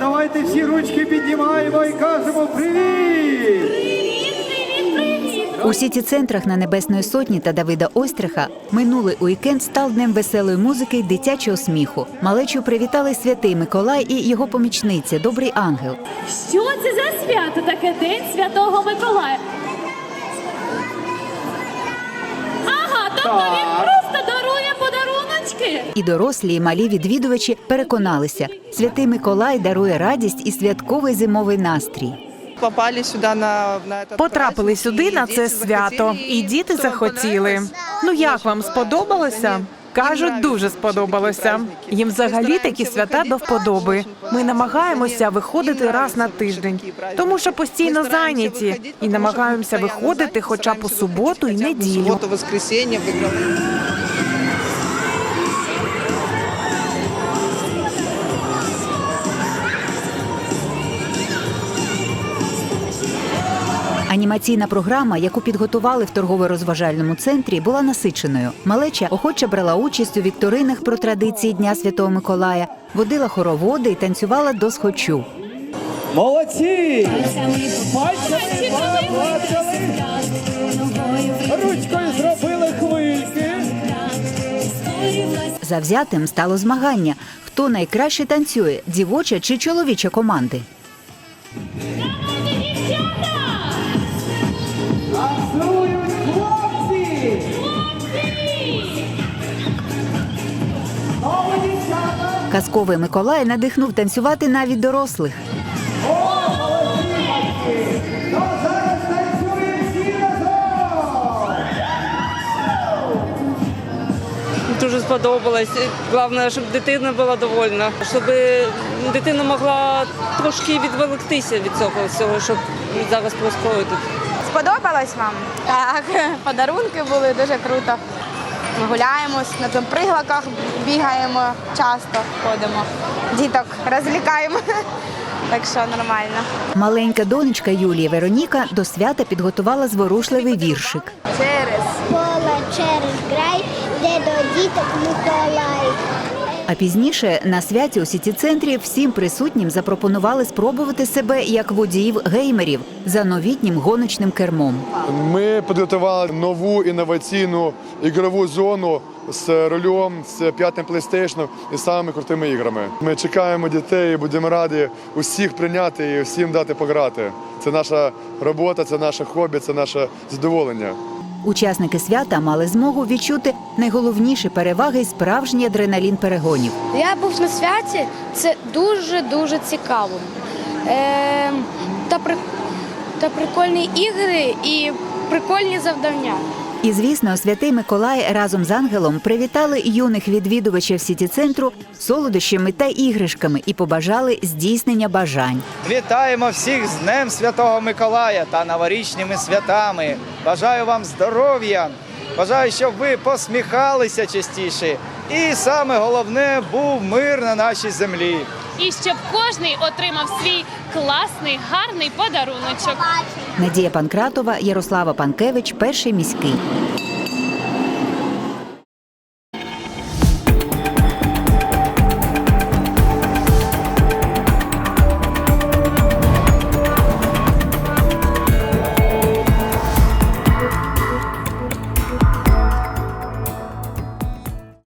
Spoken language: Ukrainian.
давайте всі ручки піднімаємо і кажемо привіт! У сіті центрах на Небесної Сотні та Давида Ойстриха минулий уікенд став днем веселої музики й дитячого сміху. Малечу привітали святий Миколай і його помічниця, добрий ангел. Що це за свято таке День Святого Миколая? Ага, тобто він. І дорослі, і малі відвідувачі переконалися, святий Миколай дарує радість і святковий зимовий настрій. попали сюди на, на Потрапили сюди на це свято, і діти захотіли. Ну як вам сподобалося? Кажуть, дуже сподобалося. Їм взагалі такі свята до вподоби. Ми намагаємося виходити раз на тиждень, тому що постійно зайняті, і намагаємося виходити хоча б у суботу і неділю. Анімаційна програма, яку підготували в торгово-розважальному центрі, була насиченою. Малеча охоче брала участь у вікторинах про традиції Дня Святого Миколая, водила хороводи і танцювала до схочу. Молодці! Пальцями ручкою зробили хвильки. Завзятим стало змагання. Хто найкраще танцює дівоча чи чоловіча команди? Казковий Миколай надихнув танцювати навіть дорослих. Ну! Дуже сподобалось. Головне, щоб дитина була довольна, щоб дитина могла трошки відволіктися від цього всього, щоб зараз происходить. Сподобалось вам? Так, подарунки були дуже круто. Ми гуляємось, на там приглаках бігаємо, часто ходимо. Діток розлікаємо. Так що нормально. Маленька донечка Юлії Вероніка до свята підготувала зворушливий віршик. Через Поле через край, де до діток Миколай. А пізніше на святі у сіті центрі всім присутнім запропонували спробувати себе як водіїв геймерів за новітнім гоночним кермом. Ми підготували нову інноваційну ігрову зону з рулем, з п'ятим PlayStation і самими крутими іграми. Ми чекаємо дітей, і будемо раді усіх прийняти і всім дати пограти. Це наша робота, це наше хобі, це наше задоволення. Учасники свята мали змогу відчути найголовніші переваги і справжній адреналін перегонів. Я був на святі, це дуже дуже цікаво. Е, та, при, та прикольні ігри і прикольні завдання. І звісно, святий Миколай разом з ангелом привітали юних відвідувачів сіті центру солодощами та іграшками і побажали здійснення бажань. Вітаємо всіх з Днем Святого Миколая та новорічними святами. Бажаю вам здоров'я. Бажаю, щоб ви посміхалися частіше. І саме головне був мир на нашій землі. І щоб кожний отримав свій класний, гарний подаруночок. Надія Панкратова, Ярослава Панкевич, перший міський.